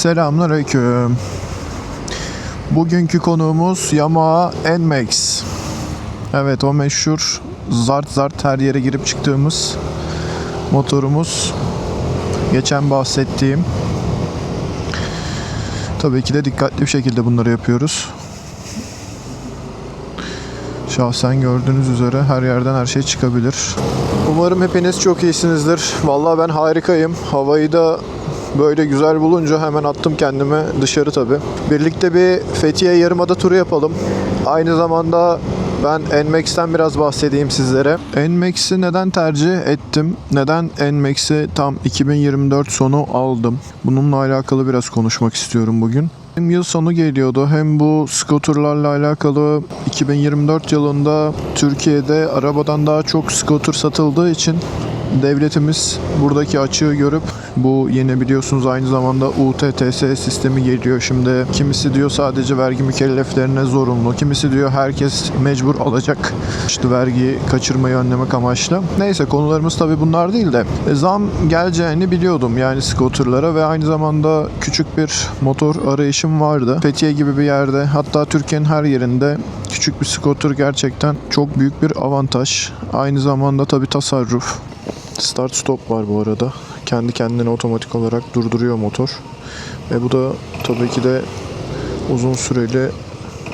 Selamünaleyküm. Bugünkü konuğumuz Yamaha NMAX. Evet o meşhur zart zart her yere girip çıktığımız motorumuz. Geçen bahsettiğim. Tabii ki de dikkatli bir şekilde bunları yapıyoruz. Şahsen gördüğünüz üzere her yerden her şey çıkabilir. Umarım hepiniz çok iyisinizdir. Vallahi ben harikayım. Havayı da böyle güzel bulunca hemen attım kendimi dışarı tabi. Birlikte bir Fethiye Yarımada turu yapalım. Aynı zamanda ben NMAX'ten biraz bahsedeyim sizlere. NMAX'i neden tercih ettim? Neden NMAX'i tam 2024 sonu aldım? Bununla alakalı biraz konuşmak istiyorum bugün. Hem yıl sonu geliyordu hem bu scooterlarla alakalı 2024 yılında Türkiye'de arabadan daha çok scooter satıldığı için devletimiz buradaki açığı görüp bu yeni biliyorsunuz aynı zamanda UTTS sistemi geliyor şimdi. Kimisi diyor sadece vergi mükelleflerine zorunlu. Kimisi diyor herkes mecbur alacak. İşte vergi kaçırmayı önlemek amaçlı. Neyse konularımız tabii bunlar değil de e, zam geleceğini biliyordum yani scooterlara ve aynı zamanda küçük bir motor arayışım vardı. Fethiye gibi bir yerde hatta Türkiye'nin her yerinde küçük bir scooter gerçekten çok büyük bir avantaj. Aynı zamanda tabii tasarruf. Start stop var bu arada. Kendi kendine otomatik olarak durduruyor motor. Ve bu da tabii ki de uzun süreli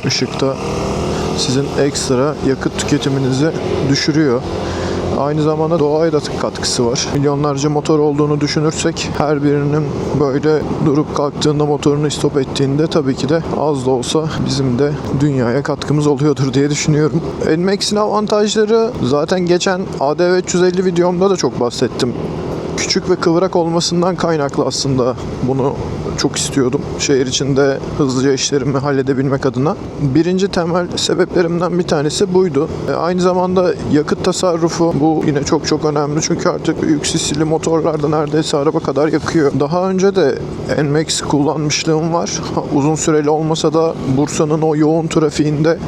ışıkta sizin ekstra yakıt tüketiminizi düşürüyor. Aynı zamanda doğaya da katkısı var. Milyonlarca motor olduğunu düşünürsek her birinin böyle durup kalktığında motorunu stop ettiğinde tabii ki de az da olsa bizim de dünyaya katkımız oluyordur diye düşünüyorum. NMAX'in avantajları zaten geçen ADV 350 videomda da çok bahsettim küçük ve kıvrak olmasından kaynaklı aslında bunu çok istiyordum. Şehir içinde hızlıca işlerimi halledebilmek adına. Birinci temel sebeplerimden bir tanesi buydu. E, aynı zamanda yakıt tasarrufu bu yine çok çok önemli. Çünkü artık büyük sisli motorlarda neredeyse araba kadar yakıyor. Daha önce de NMAX kullanmışlığım var. Uzun süreli olmasa da Bursa'nın o yoğun trafiğinde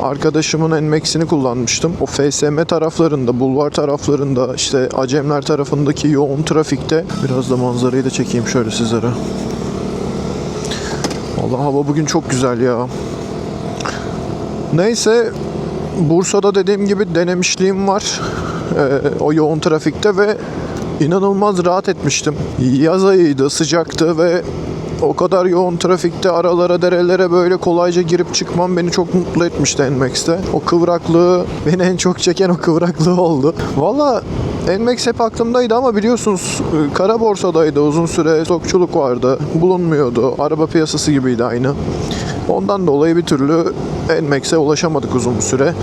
arkadaşımın NMAX'ini kullanmıştım. O FSM taraflarında, bulvar taraflarında, işte Acemler tarafındaki yoğun trafikte biraz da manzarayı da çekeyim şöyle sizlere. Allah hava bugün çok güzel ya. Neyse Bursa'da dediğim gibi denemişliğim var. Ee, o yoğun trafikte ve inanılmaz rahat etmiştim. Yaz ayıydı, sıcaktı ve o kadar yoğun trafikte aralara derelere böyle kolayca girip çıkmam beni çok mutlu etmişti NMAX'te. O kıvraklığı beni en çok çeken o kıvraklığı oldu. Valla NMAX hep aklımdaydı ama biliyorsunuz e, kara borsadaydı uzun süre stokçuluk vardı. Bulunmuyordu. Araba piyasası gibiydi aynı. Ondan dolayı bir türlü NMAX'e ulaşamadık uzun süre.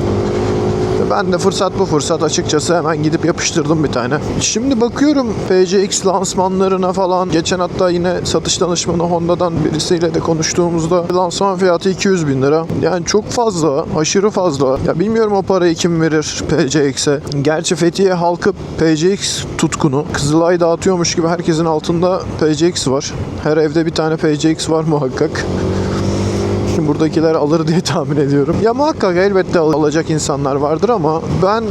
Ben de fırsat bu fırsat açıkçası hemen gidip yapıştırdım bir tane. Şimdi bakıyorum PCX lansmanlarına falan. Geçen hatta yine satış danışmanı Honda'dan birisiyle de konuştuğumuzda lansman fiyatı 200 bin lira. Yani çok fazla, aşırı fazla. Ya bilmiyorum o parayı kim verir PCX'e. Gerçi Fethiye halkı PCX tutkunu. Kızılay dağıtıyormuş gibi herkesin altında PCX var. Her evde bir tane PCX var muhakkak buradakiler alır diye tahmin ediyorum. Ya muhakkak elbette al- alacak insanlar vardır ama ben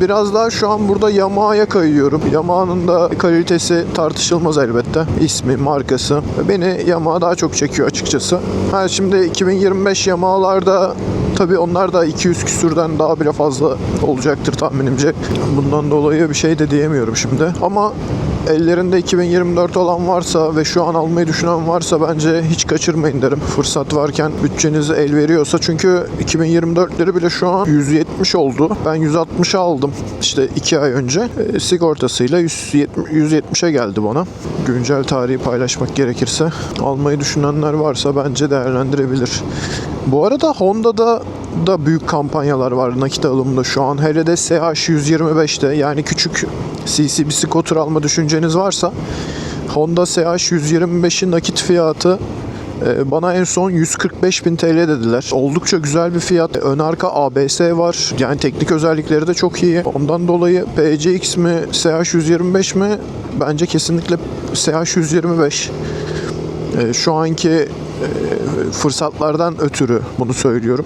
biraz daha şu an burada Yamaha'ya kayıyorum. Yamaha'nın da kalitesi tartışılmaz elbette. İsmi, markası. Beni Yamaha daha çok çekiyor açıkçası. Ha şimdi 2025 Yamaha'larda Tabii onlar da 200 küsürden daha bile fazla olacaktır tahminimce. Bundan dolayı bir şey de diyemiyorum şimdi. Ama ellerinde 2024 olan varsa ve şu an almayı düşünen varsa bence hiç kaçırmayın derim. Fırsat varken bütçeniz el veriyorsa çünkü 2024'leri bile şu an 170 oldu. Ben 160 aldım işte 2 ay önce. E, sigortasıyla 170 170'e geldi bana. Güncel tarihi paylaşmak gerekirse almayı düşünenler varsa bence değerlendirebilir. Bu arada Honda'da da büyük kampanyalar var nakit alımında şu an. Hele de SH125'te yani küçük CC bir scooter alma düşünceniz varsa Honda SH125'in nakit fiyatı e, bana en son 145 bin TL dediler. Oldukça güzel bir fiyat. Ön arka ABS var. Yani teknik özellikleri de çok iyi. Ondan dolayı PCX mi SH125 mi? Bence kesinlikle SH125. E, Şu anki e, fırsatlardan ötürü bunu söylüyorum.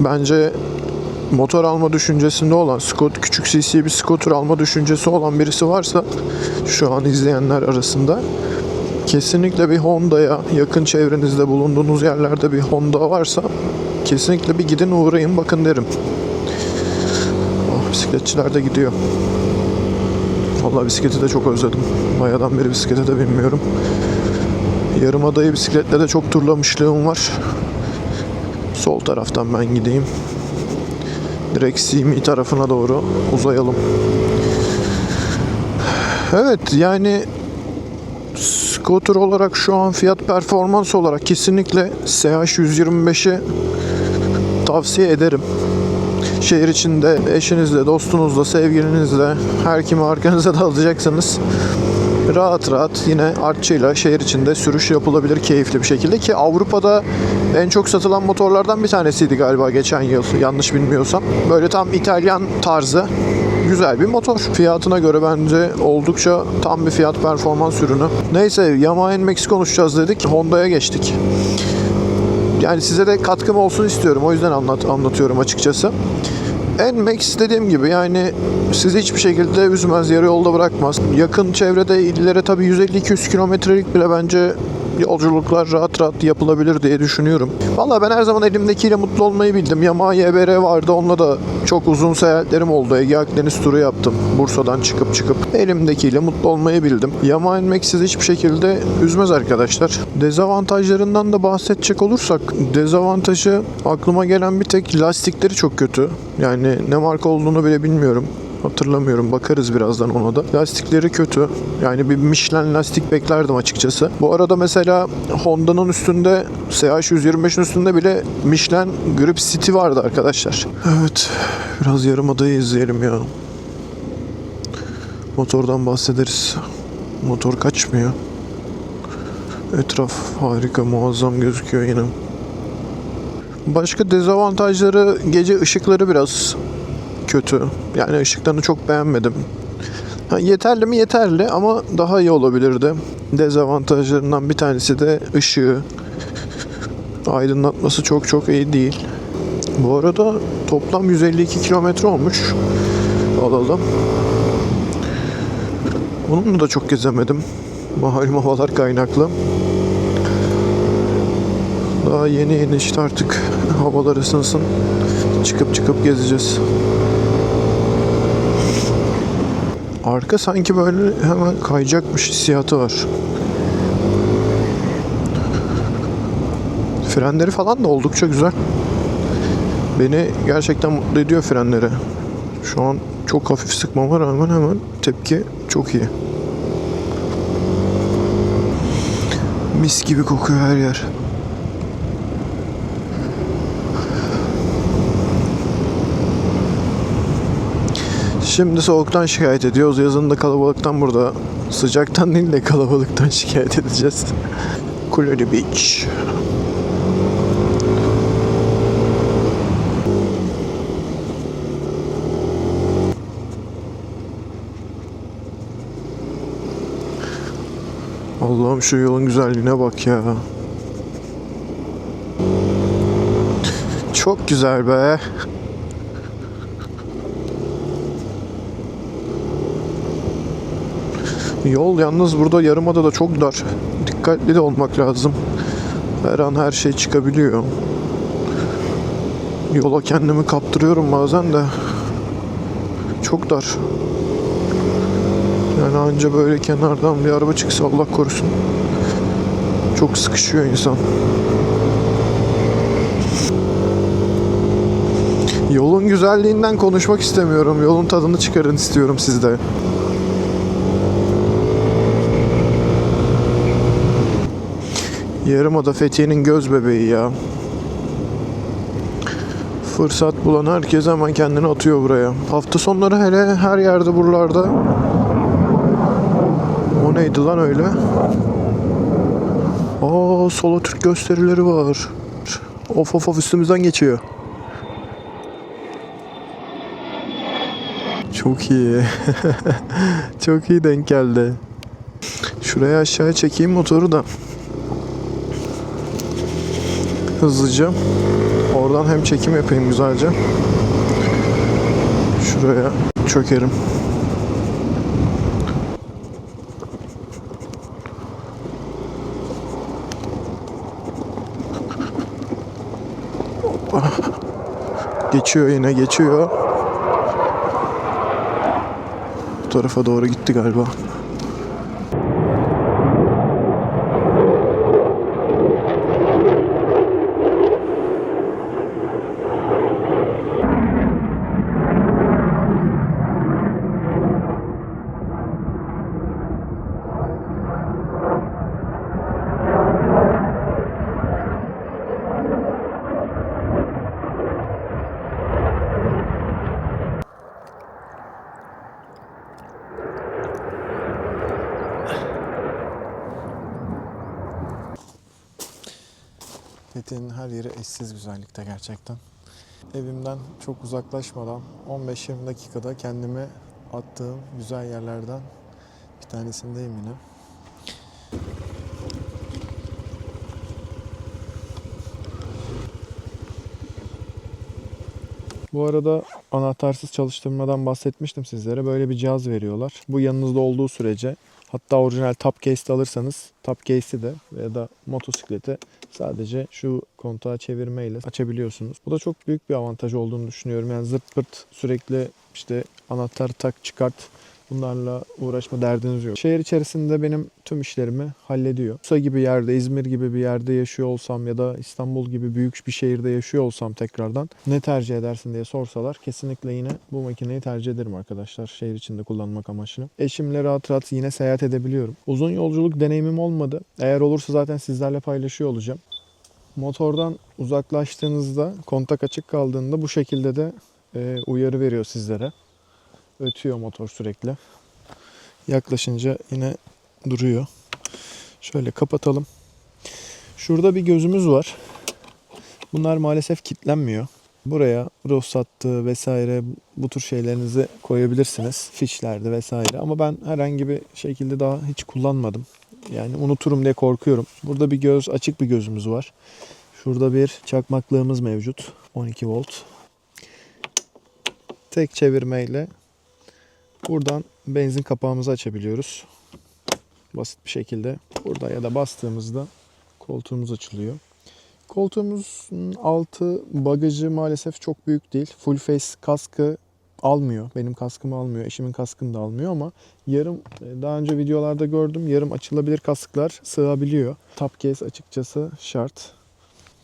Bence motor alma düşüncesinde olan, Scott küçük CC bir scooter alma düşüncesi olan birisi varsa şu an izleyenler arasında kesinlikle bir Honda'ya yakın çevrenizde bulunduğunuz yerlerde bir Honda varsa kesinlikle bir gidin uğrayın bakın derim. Oh, bisikletçiler de gidiyor. Vallahi bisikleti de çok özledim. Bayağıdan beri bisiklete de binmiyorum. Yarımada'yı bisikletle de çok turlamışlığım var. Sol taraftan ben gideyim. Direkt Simi tarafına doğru uzayalım. Evet yani scooter olarak şu an fiyat performans olarak kesinlikle SH125'i tavsiye ederim. Şehir içinde eşinizle, dostunuzla, sevgilinizle her kimi arkanıza da alacaksanız rahat rahat yine artçıyla şehir içinde sürüş yapılabilir keyifli bir şekilde ki Avrupa'da en çok satılan motorlardan bir tanesiydi galiba geçen yıl yanlış bilmiyorsam. Böyle tam İtalyan tarzı güzel bir motor. Fiyatına göre bence oldukça tam bir fiyat performans ürünü. Neyse Yamaha NMAX konuşacağız dedik. Honda'ya geçtik. Yani size de katkım olsun istiyorum. O yüzden anlat anlatıyorum açıkçası. NMAX dediğim gibi yani sizi hiçbir şekilde üzmez, yarı yolda bırakmaz. Yakın çevrede illere tabii 150-200 kilometrelik bile bence yolculuklar rahat rahat yapılabilir diye düşünüyorum. Valla ben her zaman elimdekiyle mutlu olmayı bildim. Yamaha YBR vardı. Onunla da çok uzun seyahatlerim oldu. Ege Akdeniz turu yaptım. Bursa'dan çıkıp çıkıp. Elimdekiyle mutlu olmayı bildim. Yamaha NMAX sizi hiçbir şekilde üzmez arkadaşlar. Dezavantajlarından da bahsedecek olursak dezavantajı aklıma gelen bir tek lastikleri çok kötü. Yani ne marka olduğunu bile bilmiyorum. Hatırlamıyorum. Bakarız birazdan ona da. Lastikleri kötü. Yani bir Michelin lastik beklerdim açıkçası. Bu arada mesela Honda'nın üstünde CH125'in üstünde bile Michelin Grip City vardı arkadaşlar. Evet. Biraz yarım adayı izleyelim ya. Motordan bahsederiz. Motor kaçmıyor. Etraf harika, muazzam gözüküyor yine. Başka dezavantajları gece ışıkları biraz kötü. Yani ışıklarını çok beğenmedim. Ha, yeterli mi? Yeterli ama daha iyi olabilirdi. Dezavantajlarından bir tanesi de ışığı. Aydınlatması çok çok iyi değil. Bu arada toplam 152 kilometre olmuş. Alalım. Onunla da çok gezemedim. Malum havalar kaynaklı. Daha yeni yeni işte artık havalar ısınsın. Çıkıp çıkıp gezeceğiz. Arka sanki böyle hemen kayacakmış hissiyatı var. Frenleri falan da oldukça güzel. Beni gerçekten mutlu ediyor frenleri. Şu an çok hafif sıkmama rağmen hemen tepki çok iyi. Mis gibi kokuyor her yer. Şimdi soğuktan şikayet ediyoruz. Yazın da kalabalıktan burada. Sıcaktan değil de kalabalıktan şikayet edeceğiz. Kuleli Beach. Allah'ım şu yolun güzelliğine bak ya. Çok güzel be. Yol yalnız burada yarımada da çok dar. Dikkatli de olmak lazım. Her an her şey çıkabiliyor. Yola kendimi kaptırıyorum bazen de. Çok dar. Yani anca böyle kenardan bir araba çıksa Allah korusun. Çok sıkışıyor insan. Yolun güzelliğinden konuşmak istemiyorum. Yolun tadını çıkarın istiyorum sizde. Yarımada Fethiye'nin göz bebeği ya. Fırsat bulan herkes hemen kendini atıyor buraya. Hafta sonları hele her yerde buralarda. O neydi lan öyle? Aa solo Türk gösterileri var. Of of of üstümüzden geçiyor. Çok iyi. Çok iyi denk geldi. Şuraya aşağıya çekeyim motoru da hızlıca. Oradan hem çekim yapayım güzelce. Şuraya çökerim. Geçiyor yine geçiyor. Bu tarafa doğru gitti galiba. Eşsiz güzellikte gerçekten. Evimden çok uzaklaşmadan 15-20 dakikada kendimi attığım güzel yerlerden bir tanesindeyim yine. Bu arada anahtarsız çalıştırmadan bahsetmiştim sizlere. Böyle bir cihaz veriyorlar. Bu yanınızda olduğu sürece hatta orijinal top case'de alırsanız top case'i de ya da motosikleti sadece şu kontağı çevirmeyle açabiliyorsunuz. Bu da çok büyük bir avantaj olduğunu düşünüyorum. Yani zırt pırt sürekli işte anahtar tak çıkart bunlarla uğraşma derdiniz yok. Şehir içerisinde benim tüm işlerimi hallediyor. Bursa gibi yerde, İzmir gibi bir yerde yaşıyor olsam ya da İstanbul gibi büyük bir şehirde yaşıyor olsam tekrardan ne tercih edersin diye sorsalar kesinlikle yine bu makineyi tercih ederim arkadaşlar şehir içinde kullanmak amaçlı. Eşimle rahat rahat yine seyahat edebiliyorum. Uzun yolculuk deneyimim olmadı. Eğer olursa zaten sizlerle paylaşıyor olacağım. Motordan uzaklaştığınızda, kontak açık kaldığında bu şekilde de e, uyarı veriyor sizlere. Ötüyor motor sürekli. Yaklaşınca yine duruyor. Şöyle kapatalım. Şurada bir gözümüz var. Bunlar maalesef kilitlenmiyor. Buraya ruhsattı vesaire bu tür şeylerinizi koyabilirsiniz. Fişlerde vesaire. Ama ben herhangi bir şekilde daha hiç kullanmadım. Yani unuturum diye korkuyorum. Burada bir göz, açık bir gözümüz var. Şurada bir çakmaklığımız mevcut. 12 volt. Tek çevirmeyle buradan benzin kapağımızı açabiliyoruz. Basit bir şekilde. Burada ya da bastığımızda koltuğumuz açılıyor. Koltuğumuzun altı bagajı maalesef çok büyük değil. Full face kaskı almıyor. Benim kaskımı almıyor. Eşimin kaskını da almıyor ama yarım e, daha önce videolarda gördüm. Yarım açılabilir kasklar sığabiliyor. Top case açıkçası şart.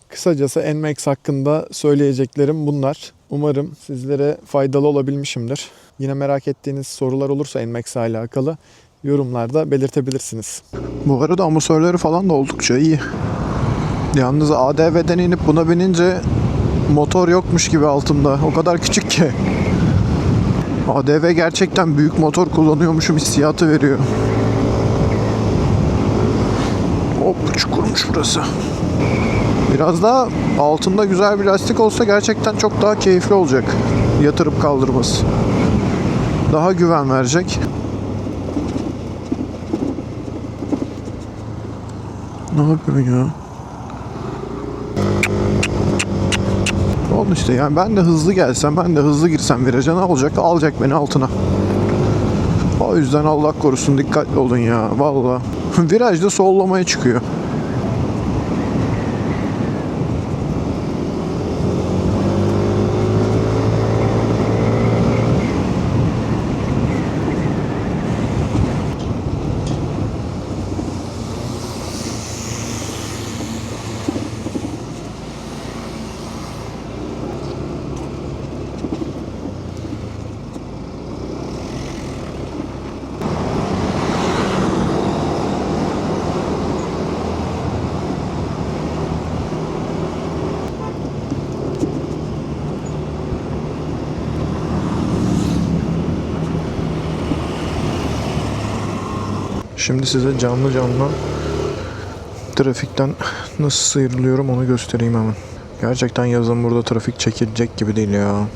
Kısacası NMAX hakkında söyleyeceklerim bunlar. Umarım sizlere faydalı olabilmişimdir. Yine merak ettiğiniz sorular olursa NMAX ile alakalı yorumlarda belirtebilirsiniz. Bu arada amusörleri falan da oldukça iyi. Yalnız ADV'den inip buna binince motor yokmuş gibi altımda. O kadar küçük ki. ADV gerçekten büyük motor kullanıyormuşum hissiyatı veriyor. Hop çukurmuş burası. Biraz daha altında güzel bir lastik olsa gerçekten çok daha keyifli olacak. Yatırıp kaldırması. Daha güven verecek. Ne yapıyorsun ya? Oldu işte yani ben de hızlı gelsem ben de hızlı girsem viraja ne olacak? Alacak beni altına. O yüzden Allah korusun dikkatli olun ya valla. Virajda sollamaya çıkıyor. Şimdi size canlı canlı trafikten nasıl sıyrılıyorum onu göstereyim hemen. Gerçekten yazın burada trafik çekilecek gibi değil ya.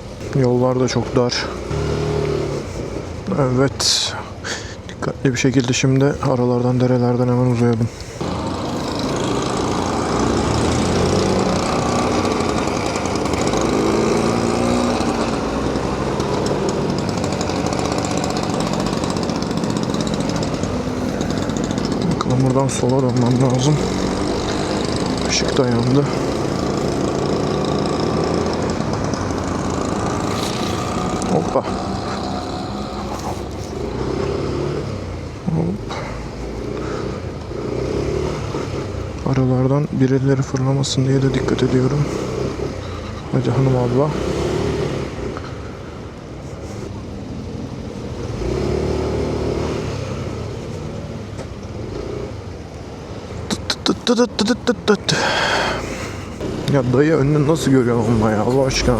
Yollar da çok dar. Evet. Dikkatli bir şekilde şimdi aralardan derelerden hemen uzayalım. sola dönmem lazım. Işık da yandı. Hoppa. Hop. Aralardan birileri fırlamasın diye de dikkat ediyorum. Hadi hanım abla. Tıt tıt tıt tıt tıt tıt. Ya dayı önünü nasıl görüyorsun onunla ya Allah aşkına.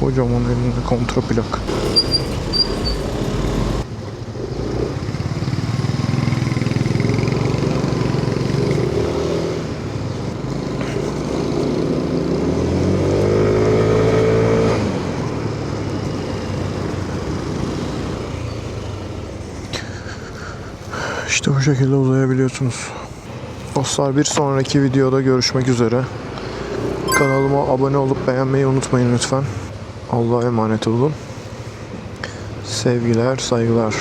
Kocaman elinde kontraplak. İşte bu şekilde uzayabiliyorsunuz. Dostlar bir sonraki videoda görüşmek üzere. Kanalıma abone olup beğenmeyi unutmayın lütfen. Allah'a emanet olun. Sevgiler, saygılar.